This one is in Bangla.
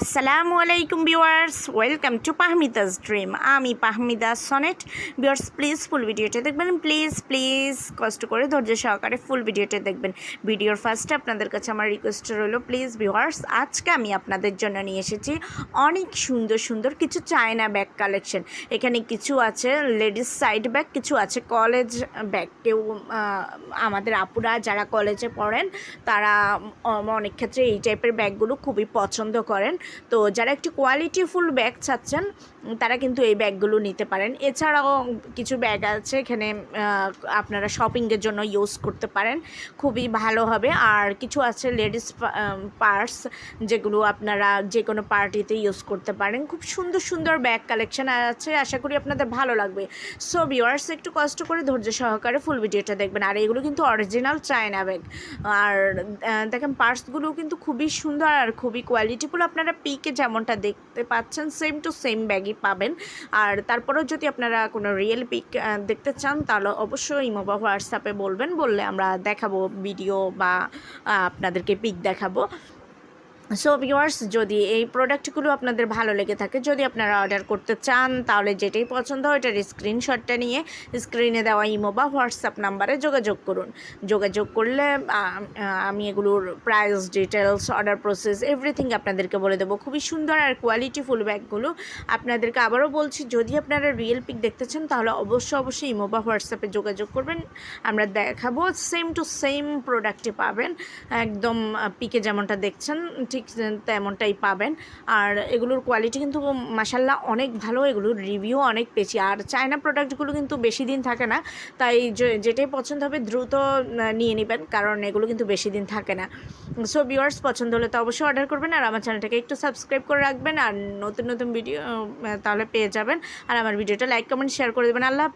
আসসালামু আলাইকুম ভিউয়ার্স, ওয়েলকাম টু পাহমিদাস ড্রিম। আমি Pahmida Sonet. Viewers please full ভিডিওটা দেখবেন। প্লিজ প্লিজ কষ্ট করে ধৈর্য সহকারে ফুল ভিডিওটা দেখবেন। ভিডিওর ফার্স্টে আপনাদের কাছে আমার রিকোয়েস্ট রইল প্লিজ ভিউয়ার্স, আজকে আমি আপনাদের জন্য নিয়ে এসেছি অনেক সুন্দর সুন্দর কিছু চায়না ব্যাগ কালেকশন এখানে কিছু আছে লেডিস সাইড ব্যাগ কিছু আছে কলেজ ব্যাগ কেউ আমাদের আপুরা যারা কলেজে পড়েন, তারা অনেক ক্ষেত্রে এই টাইপের ব্যাগগুলো খুবই পছন্দ করেন। তো যারা একটু কোয়ালিটিফুল ব্যাগ চাচ্ছেন, তারা কিন্তু এই ব্যাগগুলো নিতে পারেন। এছাড়াও কিছু ব্যাগ আছে এখানে আপনারা শপিংয়ের জন্য ইউজ করতে পারেন। খুবই ভালো হবে। আর কিছু আছে লেডিস পার্স যেগুলো আপনারা যে কোনো পার্টিতে ইউজ করতে পারেন। খুব সুন্দর সুন্দর ব্যাগ কালেকশন আছে। আশা করি আপনাদের ভালো লাগবে। সো ভিউয়ার্স একটু কষ্ট করে ধৈর্য সহকারে ফুল ভিডিওটা দেখবেন। আর এগুলো কিন্তু অরিজিনাল চায়না ব্যাগ আর দেখেন পার্সগুলো কিন্তু খুবই সুন্দর আর খুবই কোয়ালিটিফুল আপনারা পিকে যেমনটা দেখতে পাচ্ছেন সেম টু সেম ব্যাগই পাবেন। আর তারপরেও যদি আপনারা কোনো রিয়েল পিক দেখতে চান, তাহলে অবশ্যই ইমোবা হোয়াটসঅ্যাপে বলবেন, বললে আমরা দেখাবো ভিডিও বা আপনাদেরকে পিক দেখাবো। সো ভিওয়ার্স যদি এই প্রোডাক্টগুলো আপনাদের ভালো লেগে থাকে, যদি আপনারা অর্ডার করতে চান, তাহলে যেটাই পছন্দ হয় ওটার স্ক্রিনশটটা নিয়ে স্ক্রিনে দেওয়া ইমো বা হোয়াটসঅ্যাপ নাম্বারে যোগাযোগ করুন। যোগাযোগ করলে আমি এগুলোর price details order process everything আপনাদেরকে বলে দেবো। খুবই সুন্দর আর কোয়ালিটিফুল ব্যাগগুলো আপনাদেরকে আবারও বলছি, যদি আপনারা রিয়েল পিক দেখতে চান, তাহলে অবশ্যই অবশ্যই ইমো বা হোয়াটসঅ্যাপে যোগাযোগ করবেন। আমরা দেখাবো সেম টু সেম প্রোডাক্টে পাবেন। একদম পিকে যেমনটা দেখছেন, ঠিক তেমনটাই পাবেন। আর এগুলোর কোয়ালিটি কিন্তু মাসাল্লাহ অনেক ভালো, এগুলোর রিভিউ অনেক পেয়েছি। আর চায়না প্রোডাক্টগুলো কিন্তু বেশি দিন থাকে না, তাই যেটাই পছন্দ হবে দ্রুত নিয়ে নেবেন, কারণ এগুলো কিন্তু বেশি দিন থাকে না। সো ভিউয়ার্স পছন্দ হলে তো অবশ্যই অর্ডার করবেন, আর আমার চ্যানেলটাকে একটু সাবস্ক্রাইব করে রাখবেন, আর নতুন নতুন ভিডিও তাহলে পেয়ে যাবেন। আর আমার ভিডিওটা লাইক কমেন্ট শেয়ার করে দেবেন। আল্লাহ